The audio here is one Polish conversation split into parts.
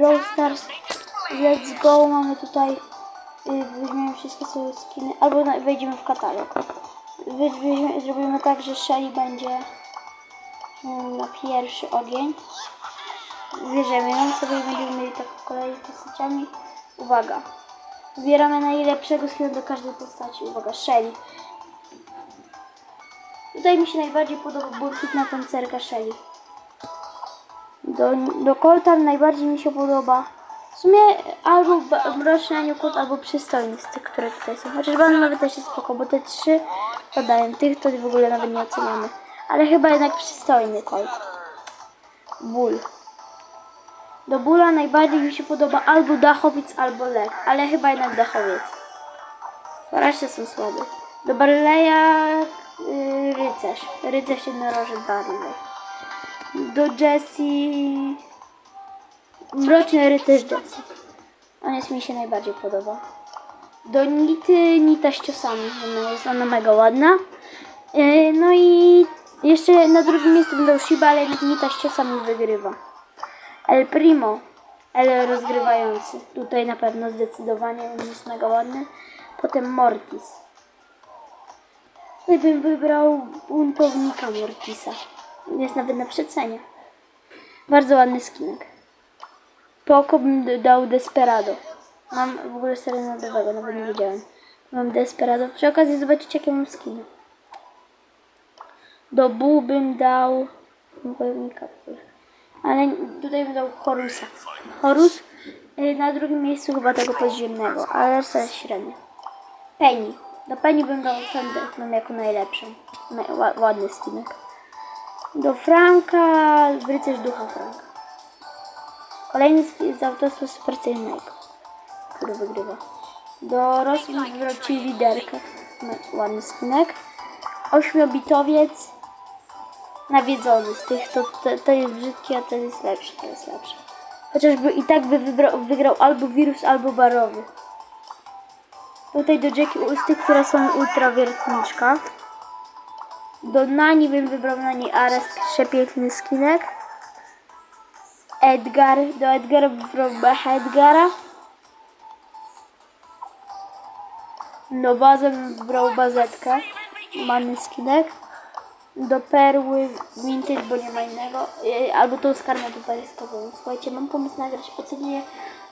Brawl Stars. Let's go, mamy tutaj, y, weźmiemy wszystkie swoje skiny, albo wejdziemy w katalog. Wy, weźmie, zrobimy tak, że Shelly będzie mm, na pierwszy ogień. Bierzemy ją sobie i będziemy mieli tak po kolei postaciami. Uwaga. Wybieramy najlepszego skina do każdej postaci. Uwaga, Shelly. Tutaj mi się najbardziej podoba błękitna pancerka Shelly. Do, do Colta najbardziej mi się podoba. W sumie albo Mroczny Anioł albo Przystojny z tych, które tutaj są. Chociaż Bananowy też jest spoko, bo te trzy podają. Tych to w ogóle nawet nie oceniamy. Ale chyba jednak Przystojny Colt. Ból. Do Bóla najbardziej mi się podoba albo Dachowiec, albo Lech. Ale chyba jednak Dachowiec. Reszty są słabe. Do Barleya yy, Rycerz. Rycerz jednorożec Barley. Do Jessie... Mroczny rycerz Jessie. On jest mi się najbardziej podoba. Do Nity Nita z ciosami. Ona jest ona mega ładna. Yy, no i jeszcze na drugim miejscu będą Shiba, ale Nita z ciosami wygrywa. El Primo. El rozgrywający. Tutaj na pewno zdecydowanie on jest mega ładny. Potem Mortis. Tutaj bym wybrał buntownika Mortisa. Jest nawet na przecenie. Bardzo ładny skinek. Poko bym d- dał Desperado. Mam w ogóle serenadowego, nawet nie wiedziałem. Mam Desperado. Przy okazji zobaczycie jakie mam skiny. Do Bu bym dał. Ale tutaj bym dał Horusa. Horus y, na drugim miejscu chyba tego podziemnego, ale reszta jest średnia. Penny. Do Penny bym dał ten Deathman jako najlepszą. Naj- ła- Ładny skinek. Do Franka, rycerz ducha Franka. Kolejny z autorstwa Supercelnego, który wygrywa. Do Rosji wybrał ci liderkę. No, Ładny skinek. Ośmiobitowiec. Nawiedzony z tych, to, to, to jest brzydki, a ten jest lepszy, to jest lepszy. Chociażby i tak by wybrał, wygrał albo wirus, albo barowy. Tutaj do Jackie z tych, które są ultra wiertniczka. Do Nani bym wybrał Nani Ares, przepiękny skinek. Edgar, do Edgara wybrał Edgara. Baza bym wybrał Bazetkę, manny skinek. Do Perły Vintage, bo nie ma innego. E, Albo tą skarmę do parystową. Słuchajcie, mam pomysł nagrać ocenienie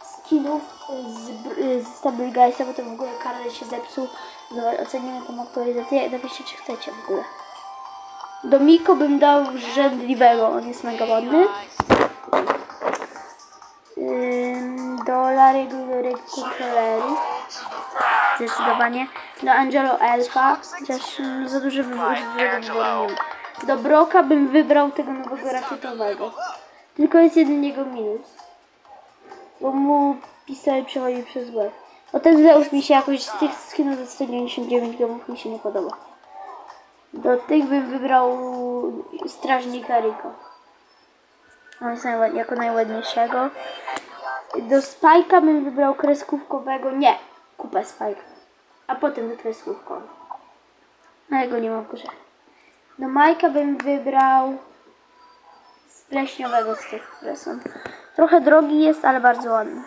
skinów z, z Stable Guysa, bo to w ogóle Karel się zepsuł. Zobacz, Ocenimy tą aktualizację. Napiszcie, czy chcecie w ogóle. Do Miko bym dał żędliwego, on jest mega ładny. Do Larry'ego do Rick Controllery. Zdecydowanie. Do Angelo Elfa. Chociaż za dużo wy- wyboru. Do Broka bym wybrał tego nowego rakietowego. Tylko jest jeden jego minus. Bo mu pistolet przechodzi przez łeb. O ten Zeus mi się jakoś z tych skinów za 199 gramów mi się nie podoba. Do tych bym wybrał strażnika Rico. On jest najład- jako najładniejszego. Do Spajka bym wybrał kreskówkowego. Nie, kupę Spajka. A potem do kreskówkowego. Ale go nie mam w grze. Do Majka bym wybrał z pleśniowego z tych, które są. Trochę drogi jest, ale bardzo ładny.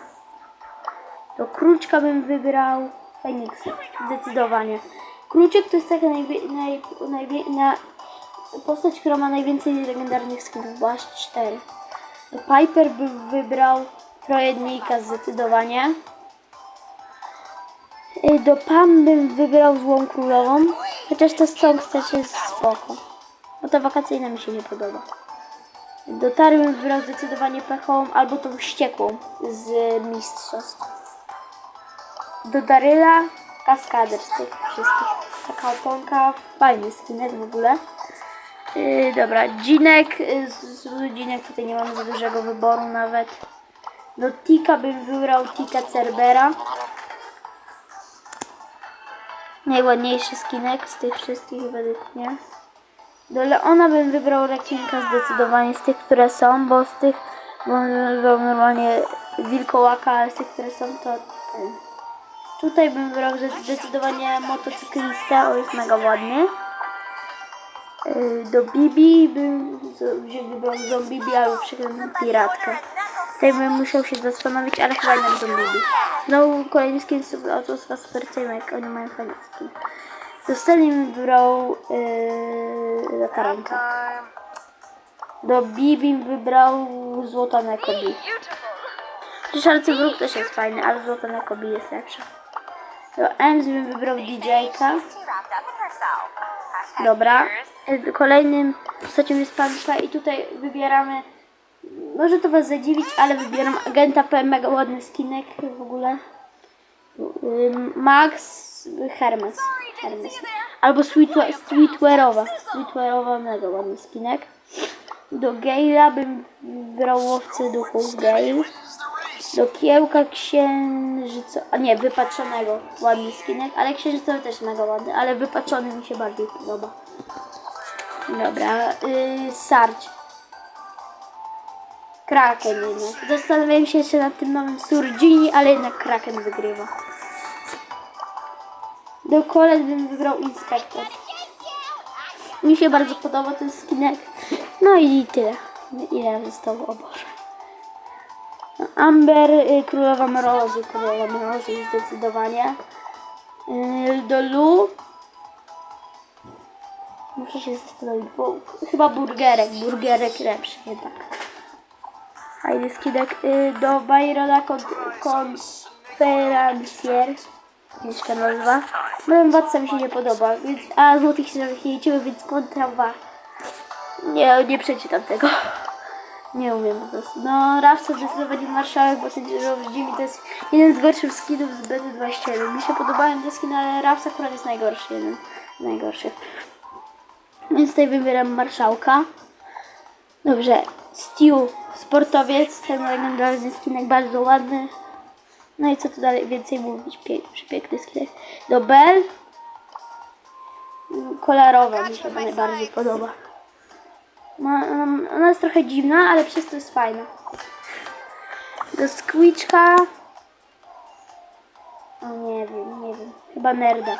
Do Kruczka bym wybrał Feniksa. Zdecydowanie. Kruczek to jest taka naj, na, postać, która ma najwięcej legendarnych skinów, bo aż cztery. Do Piper bym wybrał Trojednika zdecydowanie. Y, Do Pam bym wybrał Złą Królową, chociaż ta Strong też jest spoko. Bo ta wakacyjna mi się nie podoba. Do Tary bym wybrał zdecydowanie pechową albo tą wściekłą z mistrzostw. Do Daryla kaskader z tych wszystkich. Taka oponka, fajny skinek w ogóle. Yy, dobra, Dzinek, yy, z, Dzinek tutaj nie mamy za dużego wyboru nawet. Do Tika bym wybrał Tika Cerbera. Najładniejszy skinek z tych wszystkich według mnie. Do Leona bym wybrał rekinka zdecydowanie z tych, które są, bo z tych, bo wybrał normalnie wilkołaka, ale z tych, które są to. Tutaj bym wybrał zde- zdecydowanie motocyklistę, on jest mega ładny. Yy, Do Bibi bym z- wybrał zombie albo przeklętą piratkę. Tutaj bym musiał się zastanowić, ale chyba do Bibi. Znowu kolejny skin z autorstwa Super Teamek, oni mają fajny skin. Zostanie mi wybrał yy, lataranka. Do Bibi wybrał złota na Kobi. Przecież arcywróg też jest fajny, ale złota na Kobi jest lepsza. Do Ems bym wybrał DJ-ka. Dobra. Y, Kolejnym postacią jest Panka i tutaj wybieramy, może to was zadziwić, ale wybieram agenta P, mega ładny skinek w ogóle. Max Hermes. Hermes. Albo Sweetwe- Sweetware'owa. Sweetware'owa, mega ładny skinek. Do Gale'a bym wybrał łowcę duchów Gale. Do kiełka księżyca, a nie, wypaczonego, ładny skinek, ale księżycowy też mega ładny, ale wypaczony mi się bardziej podoba. Dobra, yy, Sarge. Kraken jednak. Zastanawiałem się jeszcze nad tym nowym Surgini, ale jednak Kraken wygrywa. Do kolet bym wybrał Inspektor. Mi się bardzo podoba ten skinek. No i tyle. Ile zostało, o Boże. Amber, y, królowa mrozu, królowa mrozu zdecydowanie. Y, do Lu. Muszę się zastanowić, bo chyba burgerek, burgerek lepszy jednak. Fajny skinek. Y, do Byrona Con- Conferencier. Jeszcze nazwa. Moim władca mi się nie podoba, więc, a złotych się nie liczyły, więc kontrawa. Nie, nie przeczytam tego. Nie umiem po prostu. No, Rafsa zdecydowanie marszałek, bo ten Jimmy to jest jeden z gorszych skinów z BT21. Mi się podobają te skiny, ale Rafsa akurat jest najgorszy, jeden z najgorszych. Więc tutaj wybieram marszałka. Dobrze, Stu, sportowiec, ten legendarny skinek, bardzo ładny. No i co tu dalej więcej mówić? Pięk, przepiękny skinek. Do Bell. Kolorowa mi się najbardziej podoba. Um, ona jest trochę dziwna, ale przez to jest fajna. Do Squeachka. O nie wiem, nie wiem. Chyba Nerda.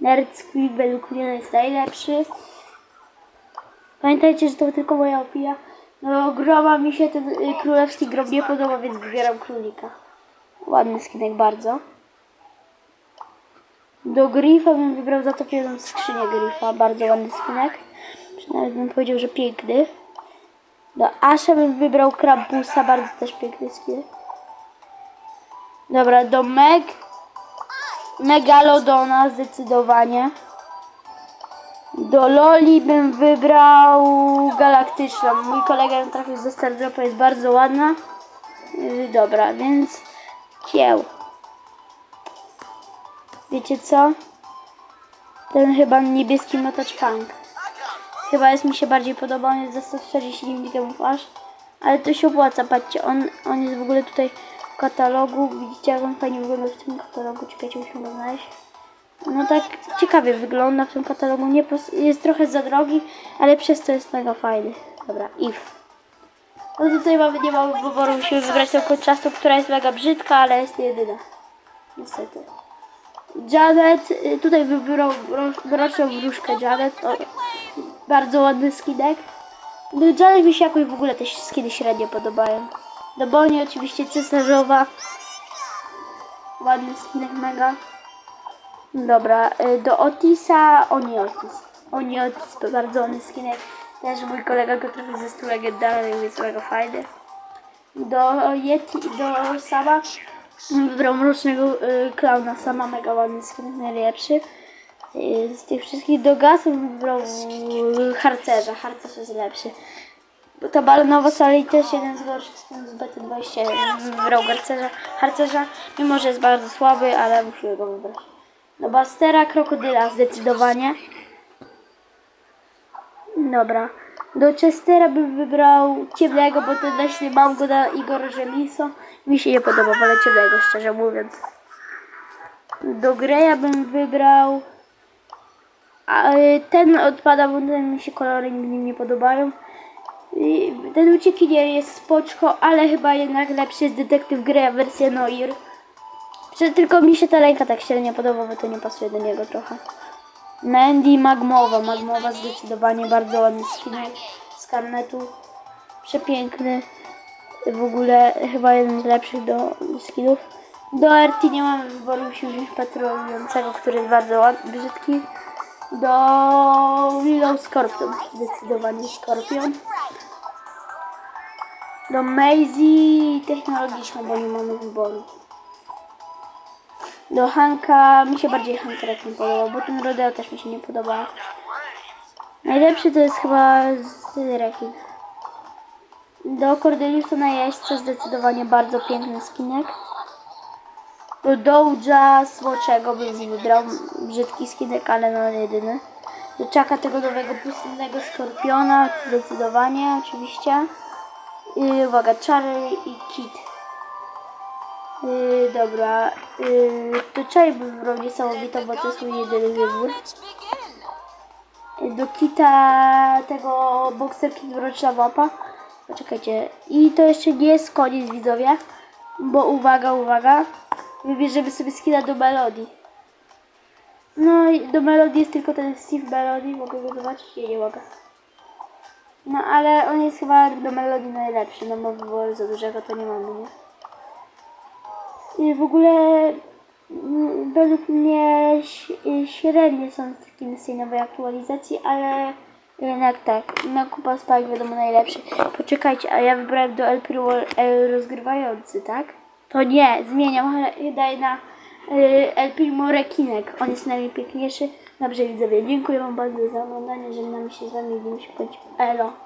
Nerd Squeak według mnie jest najlepszy. Pamiętajcie, że to tylko moja opinia. No groba mi się ten y, królewski grob nie podoba, więc wybieram królika. Ładny skinek bardzo. Do Grifa bym wybrał zatopioną skrzynię Grifa. Bardzo ładny skinek. Nawet bym powiedział, że piękny. Do Asha bym wybrał Krampusa, bardzo też piękny skinek. Dobra, do Meg. Megalodona zdecydowanie. Do Loli bym wybrał Galaktyczną. Mój kolega ją trafił ze Stardropa, jest bardzo ładna. Yy, dobra, więc kieł. Wiecie co? Ten chyba niebieski motacz punk. Chyba jest mi się bardziej podoba, on jest za 140 mg aż. Ale to się opłaca, patrzcie, on, on jest w ogóle tutaj w katalogu. Widzicie jak on fajnie wygląda w tym katalogu, czekajcie, musimy go znaleźć. No tak ciekawie wygląda w tym katalogu, nie jest trochę za drogi, ale przez to jest mega fajny. Dobra, Eve. No tutaj mamy, nie mamy wyboru, musimy wybrać tylko czasu, która jest mega brzydka, ale jest jedyna. Niestety. Janet, y, tutaj wybrał mro- mroczną wróżkę Janet, o, bardzo ładny skinek. Do Janet mi się jakoś w ogóle te skiny średnio podobają. Do Bonnie oczywiście cesarzowa. Ładny skinek mega. Dobra, y, do Otisa, Oni Otis. Oni Otis to bardzo ładny skinek. Też mój kolega go trochę ze stu legendarnych, jest mega fajny. Do Yeti do Sama wybrał mrocznego y, klauna, sama mega ładny skinek, najlepszy. Z tych wszystkich do gazu bym wybrał harcerza, harcerz jest lepszy. Bo ta balonowa sali też jeden z gorszych z BT20 bym wybrał harcerza, harcerza, mimo że jest bardzo słaby, ale musimy go wybrać. Do Bastera, krokodyla zdecydowanie. Dobra. Do Chestera bym wybrał ciemnego, bo ten leśny mam go na Igor Rzemiso. Mi się nie podoba, wolę ciemnego, szczerze mówiąc. Do Greya bym wybrał... Y, ten odpada, bo ten mi się kolory nigdy nie podobają. Ten uciekinier jest spoczko, ale chyba jednak lepszy jest detektyw Greya wersja Noir. Tylko mi się ta ręka tak średnio podoba, bo to nie pasuje do niego trochę. Mandy Magmowa. Magmowa zdecydowanie bardzo ładny skinek z karnetu. Przepiękny. w ogóle chyba jeden z lepszych do skinów. Do RT nie mamy wyboru, musimy wziąć patrolującego, który jest bardzo ład- brzydki. Do Willow Scorpion, zdecydowanie Scorpion. Do Maisie technologiczną, bo nie mamy wyboru. Do Hanka, mi się bardziej Hank Rekin podobał, bo ten Rodeo też mi się nie podoba. Najlepszy to jest chyba z Rekin. Do Cordeliusa na jeźdźca zdecydowanie bardzo piękny skinek. Do Doja Słoczego bym wybrał brzydki skinek, ale no jedyny. Do Czaka tego nowego pustynnego Skorpiona zdecydowanie oczywiście. I uwaga, Charlie i Kit. Yy, dobra, yy, to Charlie bym wybrał niesamowitą, bo to jest mój jedyny wybór. Yy, Do Kita tego Boxer Kit Mroczna Mapa. Poczekajcie. I to jeszcze nie jest koniec widzowie, bo uwaga, uwaga. Wybierzemy sobie skina do Melody. No i do Melody jest tylko ten Steve Melody, mogę go zobaczyć? Nie, nie mogę. No ale on jest chyba do Melody najlepszy, no bo wyboru za dużego to nie mamy, nie? I w ogóle mm, według mnie średnie są skiny z tej nowej aktualizacji, ale jednak tak, no Kupa Spike wiadomo najlepszy. Poczekajcie, a ja wybrałem do El El rozgrywający, tak? To nie, zmieniam, daję na y, El Primo Rekinek. On jest najpiękniejszy. Dobrze widzowie, dziękuję wam bardzo za oglądanie, żegnam się z wami, się, bądź elo.